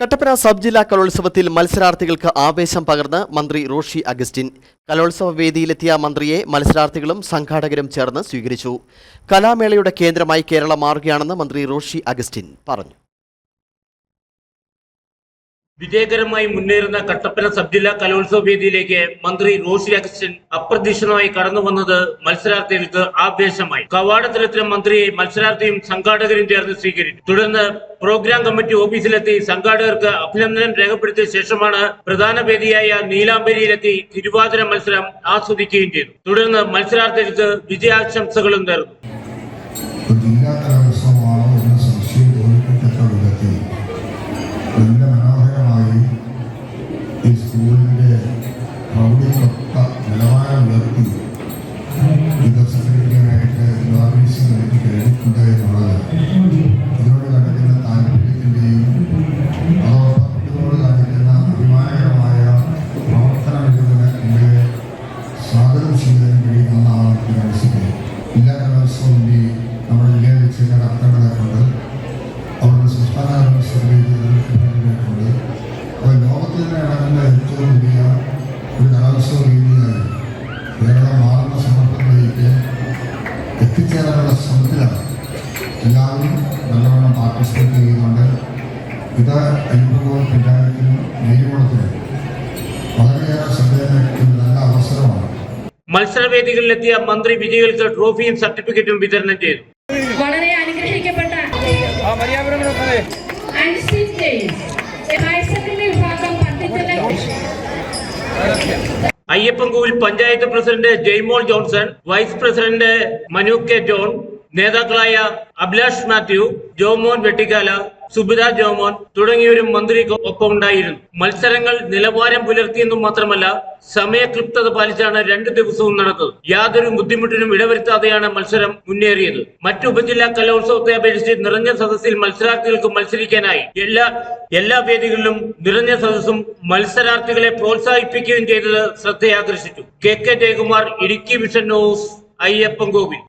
Kattappana sub ജില്ലാ കലോത്സവത്തിൽ മത്സരാർത്ഥികൾക്ക് ആവേശം പകർന്ന് മന്ത്രി റോഷി അഗസ്റ്റിൻ. കലോത്സവ വേദിയിലെത്തിയ മന്ത്രിയെ മത്സരാർത്ഥികളും സംഘാടകരും ചേർന്ന് സ്വീകരിച്ചു. കലാമേളയുടെ കേന്ദ്രമായി കേരളം മാറുകയാണെന്ന് മന്ത്രി റോഷി അഗസ്റ്റിൻ പറഞ്ഞു. വിജയകരമായി മുന്നേറുന്ന കട്ടപ്പന സബ് ജില്ലാ കലോത്സവ വേദിയിലേക്ക് മന്ത്രി റോഷി അഗസ്റ്റിൻ അപ്രതീക്ഷിതമായി കടന്നു വന്നത് മത്സരാർത്ഥികൾക്ക് ആവേശമായി. കവാടത്തിലെത്തിയ മന്ത്രിയെ മത്സരാർത്ഥിയും സംഘാടകരും ചേർന്ന് സ്വീകരിച്ചു. തുടർന്ന് പ്രോഗ്രാം കമ്മിറ്റി ഓഫീസിലെത്തി സംഘാടകർക്ക് അഭിനന്ദനം രേഖപ്പെടുത്തിയ ശേഷമാണ് പ്രധാന വേദിയായ നീലാംബരിയിലെത്തി തിരുവാതിര മത്സരം ആസ്വദിക്കുകയും ചെയ്തു. തുടർന്ന് മത്സരാർത്ഥികൾക്ക് വിജയാശംസകളും നേർന്നു. ജില്ലാ കലോത്സവമാണോ എന്ന സംശയം വിധത്തിൽ സ്കൂളിന്റെ പ്രൗഢിക്കൊത്ത നിലവാരം ഉയർത്തി വികസിപ്പിക്കാനായിട്ട് ഗവൺമെന്റ് എനിക്ക് കഴിഞ്ഞിട്ടുണ്ട് എന്നുള്ളത്. ഇതിനോട് കാണിക്കുന്ന താല്പര്യത്തിന്റെയും അതോടൊപ്പം ഇതിനോട് കാണിക്കുന്ന അഭിമാനകരമായ പ്രവർത്തന മികവിന് സ്വാഗതം ചെയ്യാൻ കഴിയുന്ന എനിക്ക് മനസ്സിലായി ജില്ലാ കലോത്സവം ഇനി നമ്മുടെ ജില്ലയിൽ വെച്ച് നടത്തേണ്ടതായിട്ടുണ്ട് അവിടുന്ന് സംസ്ഥാന കലോത്സവത്തിലേക്ക് തിരഞ്ഞെടുക്കേണ്ടതായിട്ടുണ്ട് അപ്പോൾ ലോകത്തിൽ തന്നെ നടക്കുന്ന ഏറ്റവും വലിയ ഒരു കലോത്സവ രീതിയായി കേരളം മാറുന്ന സന്ദർഭത്തിലേക്ക് എത്തിച്ചേരാനുള്ള ശ്രമത്തിലാണ്. എല്ലാവരും നല്ലവണ്ണം പാർട്ടിസിപ്പേറ്റ് ചെയ്യുന്നുണ്ട് ഇത് അനുഭവം പഞ്ചായത്തിനും നീതികുളത്തിനും വളരെയേറെ ശ്രദ്ധേയമായ ഒരു നല്ല അവസരമാണ്. മത്സരവേദികളിലെത്തിയ മന്ത്രി വിജയികൾക്ക് ട്രോഫിയും സർട്ടിഫിക്കറ്റും വിതരണം ചെയ്തു. വളരെ അനുഗ്രഹിക്കപ്പെട്ട Ayyappancoil panchayat president Jaimol Johnson vice president Manu K John നേതാക്കളായ അഭിലാഷ് മാത്യു ജോമോൻ വെട്ടിക്കാല സുബിത ജോമോൻ തുടങ്ങിയവരും മന്ത്രിക്ക് ഒപ്പം ഉണ്ടായിരുന്നു. മത്സരങ്ങൾ നിലവാരം പുലർത്തിയെന്നും മാത്രമല്ല സമയക്ലിപ്തത പാലിച്ചാണ് രണ്ട് ദിവസവും നടന്നത്. യാതൊരു ബുദ്ധിമുട്ടിനും ഇടവരുത്താതെയാണ് മത്സരം മുന്നേറിയത്. മറ്റു ഉപജില്ലാ കലോത്സവത്തെ അപേക്ഷിച്ച് നിറഞ്ഞ സദസ്സിൽ മത്സരാർത്ഥികൾക്ക് മത്സരിക്കാനായി എല്ലാ എല്ലാ വേദികളിലും നിറഞ്ഞ സദസ്സും മത്സരാർത്ഥികളെ പ്രോത്സാഹിപ്പിക്കുകയും ചെയ്തത് ശ്രദ്ധയാകർഷിച്ചു. K K Jayakumar Idukki vision news Ayyappancoil